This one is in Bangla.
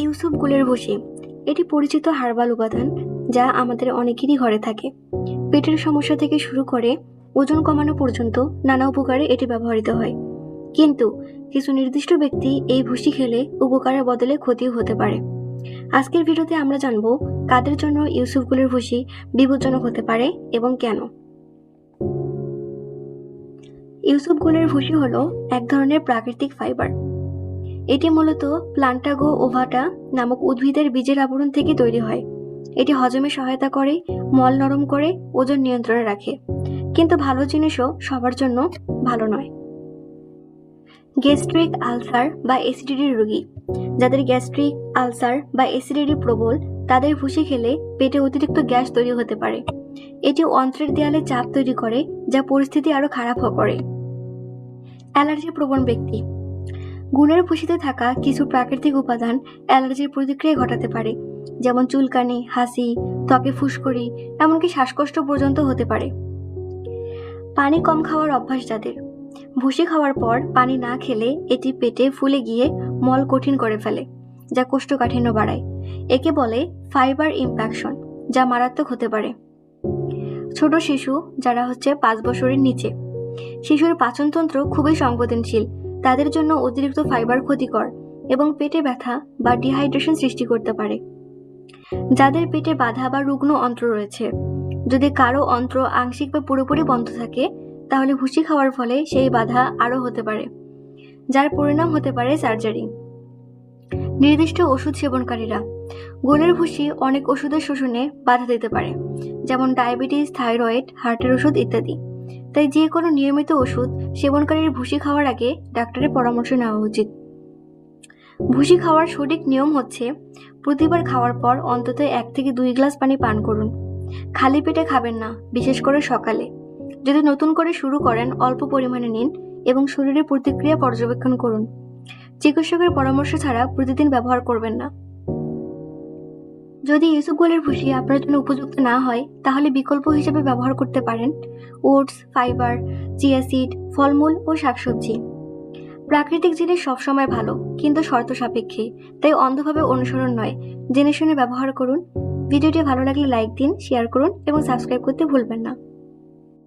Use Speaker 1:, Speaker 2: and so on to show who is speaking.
Speaker 1: ইউসুফ গুলের ভুসি এটি পরিচিত হার্বাল উপাদান, যা আমাদের অনেকেরই ঘরে থাকে। পেটের সমস্যা থেকে শুরু করে ওজন কমানো পর্যন্ত নানা উপকারে এটি ব্যবহৃত হয়। কিন্তু কিছু নির্দিষ্ট ব্যক্তি এই ভুসি খেলে উপকারের বদলে ক্ষতিও হতে পারে। আজকের ভিডিওতে আমরা জানব কাদের জন্য ইউসুফ গুলের ভুসি বিপজ্জনক হতে পারে এবং কেন। ইউসুফ গুলের ভুসি হলো এক ধরনের প্রাকৃতিক ফাইবার। এটি মূলত প্লান্টাগো ওভাটা নামক উদ্ভিদের বীজের আবরণ থেকে তৈরি হয়। এটি হজমে সহায়তা করে, মল নরম করে, ওজন নিয়ন্ত্রণে রাখে। কিন্তু ভালো জিনিসও সবার জন্য ভালো নয়। গ্যাস্ট্রিক আলসার বা অ্যাসিডিটির রোগী, যাদের গ্যাস্ট্রিক আলসার বা অ্যাসিডিটি প্রবল, তাদের ভুসি খেলে পেটে অতিরিক্ত গ্যাস তৈরি হতে পারে। এটি অন্ত্রের দেয়ালে চাপ তৈরি করে, যা পরিস্থিতি আরও খারাপ করে। অ্যালার্জি প্রবণ ব্যক্তি গুণের ভুসিতে থাকা কিছু প্রাকৃতিক উপাদান অ্যালার্জির প্রতিক্রিয়া ঘটাতে পারে, যেমন চুলকানি, হাসি, ত্বকে ফুসকুড়ি, এমনকি শ্বাসকষ্ট পর্যন্ত হতে পারে। পানি কম খাওয়ার অভ্যাস যাদের। ভুসি খাওয়ার পর পানি না খেলে এটি পেটে ফুলে গিয়ে মল কঠিন করে ফেলে, যা কোষ্ঠকাঠিন্য বাড়ায়। একে বলে ফাইবার ইম্প্যাকশন, যা মারাত্মক হতে পারে। ছোট শিশু, যারা হচ্ছে পাঁচ বছরের নিচে। শিশুর পাচনতন্ত্র খুবই সংবেদনশীল তাদের জন্য অতিরিক্ত ফাইবার ক্ষতিকর এবং পেটে ব্যথা বা ডিহাইড্রেশন সৃষ্টি করতে পারে। যাদের পেটে বাধা বা রুগ্ন অন্ত্র রয়েছে, যদি কারও অন্ত্র আংশিক বা পুরোপুরি বন্ধ থাকে, তাহলে ভুসি খাওয়ার ফলে সেই বাধা আরও হতে পারে, যার পরিণাম হতে পারে সার্জারি। নির্দিষ্ট ওষুধ সেবনকারীরা গোলের ভুসি অনেক ওষুধের শোষণে বাধা দিতে পারে, যেমন ডায়াবেটিস, থাইরয়েড, হার্টের ওষুধ ইত্যাদি। তাই যে কোনো নিয়মিত ওষুধ সেবনকারীর ভুসি খাওয়ার আগে ডাক্তারের পরামর্শ নেওয়া উচিত। ভুসি খাওয়ার সঠিক নিয়ম হচ্ছে প্রতিবার খাওয়ার পর অন্তত এক থেকে দুই গ্লাস পানি পান করুন। খালি পেটে খাবেন না, বিশেষ করে সকালে। যদি নতুন করে শুরু করেন, অল্প পরিমাণে নিন এবং শরীরের প্রতিক্রিয়া পর্যবেক্ষণ করুন। চিকিৎসকের পরামর্শ ছাড়া প্রতিদিন ব্যবহার করবেন না। যদি এসব গোলের ভুসি আপনার জন্য উপযুক্ত না হয়, তাহলে বিকল্প হিসেবে ব্যবহার করতে পারেন ওটস, ফাইবার চিয়াসিড ফলমূল ও শাকসবজি। প্রাকৃতিক জিনিস সবসময় ভালো, কিন্তু শর্ত সাপেক্ষে, তাই অন্ধভাবে অনুসরণ নয়। জেনে শুনে ব্যবহার করুন। ভিডিওটি ভালো লাগলে লাইক দিন, শেয়ার করুন এবং সাবস্ক্রাইব করতে ভুলবেন না।